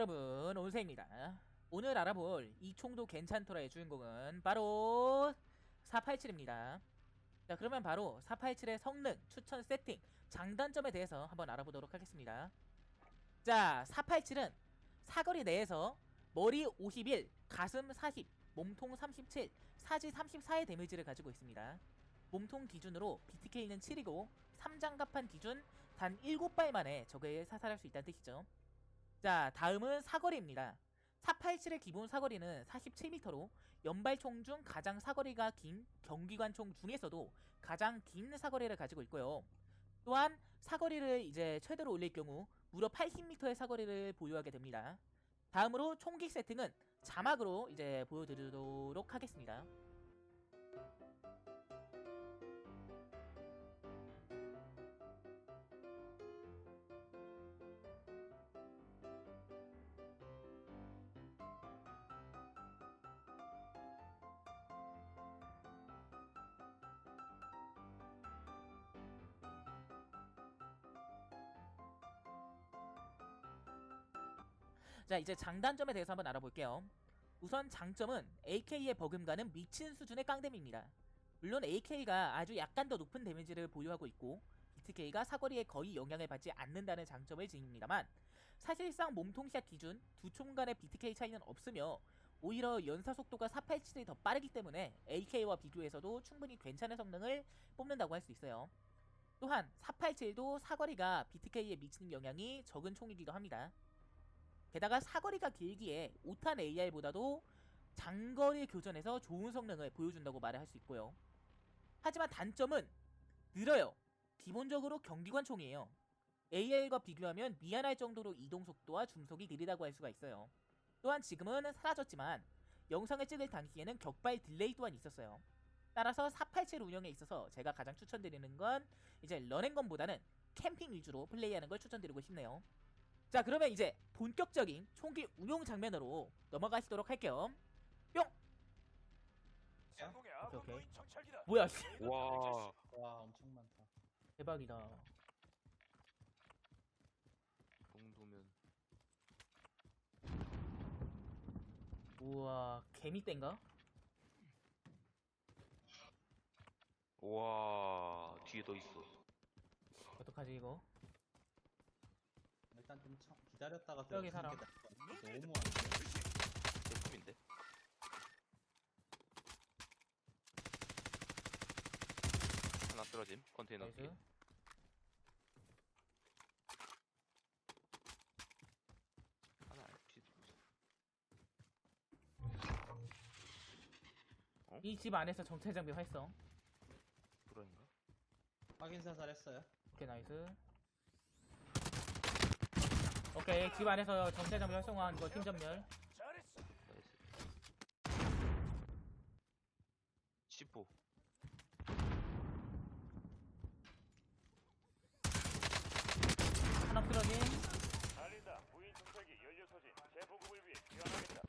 여러분 온세입니다. 오늘 알아볼 이 총도 괜찮더라의 주인공은 바로 487입니다. 자 그러면 바로 487의 성능, 추천 세팅, 장단점에 대해서 한번 알아보도록 하겠습니다. 자 487은 사거리 내에서 머리 51, 가슴 40, 몸통 37, 사지 34의 데미지를 가지고 있습니다. 몸통 기준으로 BTK는 7이고 3장갑판 기준 단 7발 만에 적을 사살할 수 있다는 뜻이죠 자 다음은 사거리입니다. 487의 기본 사거리는 47m로 연발총 중 가장 사거리가 긴 경기관총 중에서도 가장 긴 사거리를 가지고 있고요. 또한 사거리를 이제 최대로 올릴 경우 무려 80m의 사거리를 보유하게 됩니다. 다음으로 총기 세팅은 자막으로 이제 보여드리도록 하겠습니다 자 이제 장단점에 대해서 한번 알아볼게요. 우선 장점은 AK의 버금가는 미친 수준의 깡댐입니다. 물론 AK가 아주 약간 더 높은 데미지를 보유하고 있고 BTK가 사거리에 거의 영향을 받지 않는다는 장점을 지닙니다만 사실상 몸통샷 기준 두 총 간의 BTK 차이는 없으며 오히려 연사 속도가 487이 더 빠르기 때문에 AK와 비교해서도 충분히 괜찮은 성능을 뽑는다고 할 수 있어요. 또한 487도 사거리가 BTK에 미치는 영향이 적은 총이기도 합니다 게다가 사거리가 길기에 5탄 AR보다도 장거리 교전에서 좋은 성능을 보여준다고 말을 할 수 있고요. 하지만 단점은 느려요. 기본적으로 경기관 총이에요. AR과 비교하면 미안할 정도로 이동 속도와 중속이 느리다고 할 수가 있어요. 또한 지금은 사라졌지만 영상을 찍을 당시에는 격발 딜레이 또한 있었어요. 따라서 487 운영에 있어서 제가 가장 추천드리는 건 이제 런앤건보다는 캠핑 위주로 플레이하는 걸 추천드리고 싶네요. 자 그러면 이제 본격적인 총기 운용 장면으로 넘어가시도록 할게요 뿅! 오케이, 오케이. 뭐야 씨. 와, 와 엄청 많다. 대박이다 그 정도면 우와 개미땐가? 와 뒤에 더 있어. 어떡하지 이거 일단 좀 참- 기다렸다가 여기 들어가는 사람. 게 나을 것 같아. 너무한데. 제품인데? 하나 쓰러짐 컨테이너 나이스 뒤에. 하나 뒤에 이집 안에서 정찰 장비 활성 브라인가? 확인 사살했어요. 오케이 나이스 오케이 집 안에서 정찰 장비 활성화한 거팀 전멸 잘했어. 나이스. 15. 하나 쓰러짐 달린다. 무인 정찰기 연료 소진 재보급을 위해 귀환하겠다.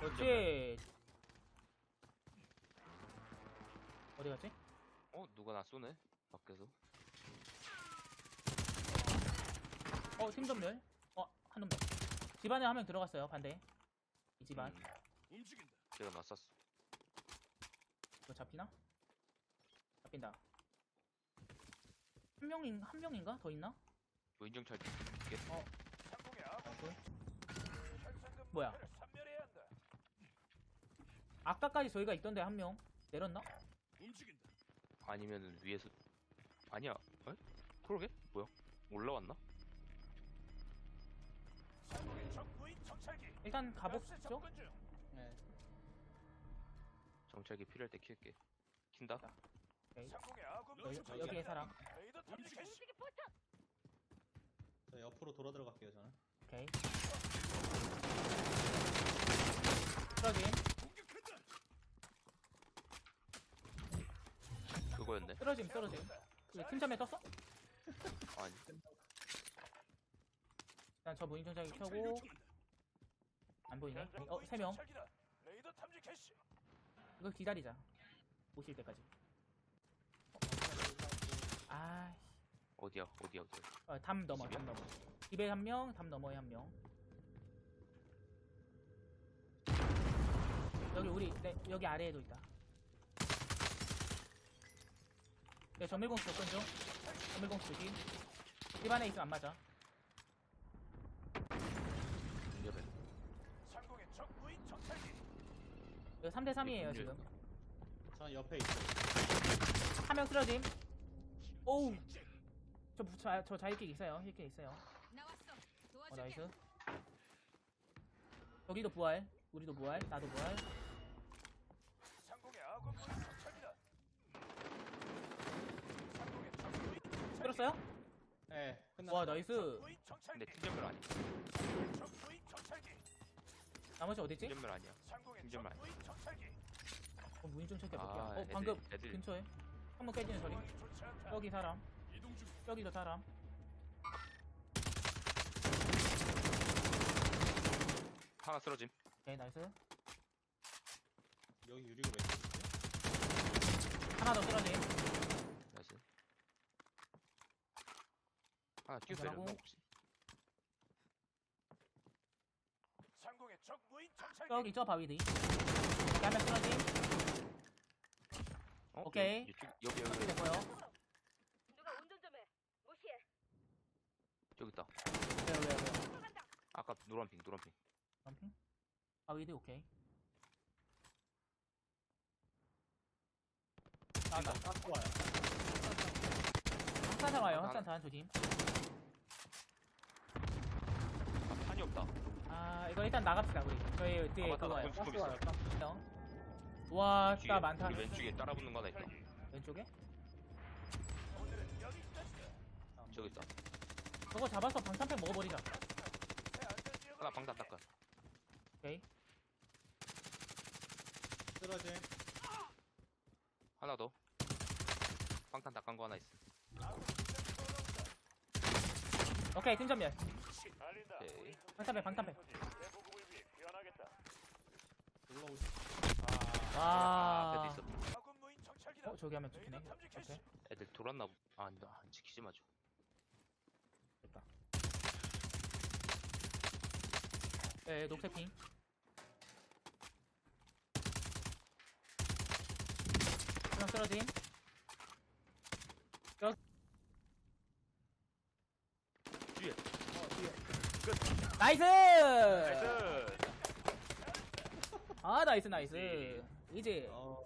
그렇지 어디 갔지? 어 누가 나 쏘네? 밖에서. 어, 팀 전멸. 어, 한놈 더. 집안에 한 명 들어갔어요, 반대. 이 집안. 음, 움직인다. 제가 맞쐈어. 이거 잡히나? 잡힌다. 한 명인, 한 명인가? 더 있나? 무인정찰 상공의 아군 나이스. 현상금 뭐야? 목표를 섬멸해야 한다. 아까까지 저희가 있던데 한 명. 내렸나? 움직인다. 아니면은 위에서 아니야. 에? 그러게? 뭐야? 올라왔나? 일단 중. 네. 정찰기 필요할 때 킬게. 킨다? 오케이. 무인 여기에 사람. 저 옆으로 돌아 들어갈게요 저는. 오케이. 쓰러짐. 그거였네. 쓰러짐, 쓰러짐. 그팀 전멸 떴어? 일단 저 무인정자기 켜고 안 보이네? 네, 어, 어 세 명. 레이더 탐지 캐시. 이거 기다리자. 오실 때까지. 아, 어디야 어디야 어디야? 어, 담 넘어, 담 넘어. 집에 한 명, 담 넘어에 한 명. 여기 우리 네, 여기 아래에도 있다. 네, 전밀공수 접근 중. 전밀공수 기. 집안에 있으면 안 맞아. 여기 3대 3이에요 예. 지금. 전 옆에 있어요. 한 명 쓰러짐. 오우. 저, 부- 저, 저 자일킥 있어요. 힐킥 있어요. 나왔어. 어, 도와줄게. 나이스. 여기도 부활. 우리도 부활. 나도 부활. 상공의 아군. 상공의 적. 끌었어요? 네, 끝났어. 와, 나이스. 근데 아니야. 적 무인 정찰기. 나머지 어디지? 팀전멸 아니야. 무인 정찰기. 어, 무인 좀 체크해볼게요. 아, 어, 애들, 방금 애들. 근처에. 한 번 깨지는 소리. 여기 사람. 이동 중. 여기도 사람. 하나 쓰러짐. 오케이, 나이스. 여기 유리가 몇개 있지? 하나 더 쓰러짐. 나이스. 하나 뛰어 한번 내렸나. 혹시? 상공의 적 무인 정찰기. 저기 저 바위 뒤. 여기 한명 쓰러짐. 어? 오케이. 여기, 이쪽- 여기 여기 여기 됐고요. 누가 운전 좀 해. 무시해. 저기 있다. 왜요, 왜요, 왜요? 아까 노란 핑 노란 핑. 점핑? 바위 뒤 오케이. 나온다. 딱 좋아요. 확산사 와요. 확산 자한 조심. 아, 판이 없다. 아, 이거 일단 나갑시다, 우리. 저희 뒤에 아, 맞다, 나 그거요. 본- 딱 좋아요. 딱 와, 왼쪽에, 나 많다. 우리 왼쪽에 따라붙는 거 하나 있다. 왼쪽에? 저기 있다. 저거 잡아서 방탄팩 먹어버리자. 하나 방탄. 닦아. 오케이. 쓰러짐. 하나 더. 방탄 닦은 거 하나 있어. 오케이, 팀전멸. 오케이. 정찰기 방탄팩. 연료 소진. 재보급을 위해 귀환하겠다. 올라오시. 아, 아, 앞에도 와. 있었다. 아군 무인 정찰기다. 어, 저기 하면 찍히네. 너희는 탐지 캐시. 오케이. 애들 돌았나 보. 아, 안, 안 지키지 마죠. 됐다. 네, 녹색 핑. 그냥 쓰러짐. 뒤에. 나이스! 나이스. 아, 나이스, 나이스. 이제 어,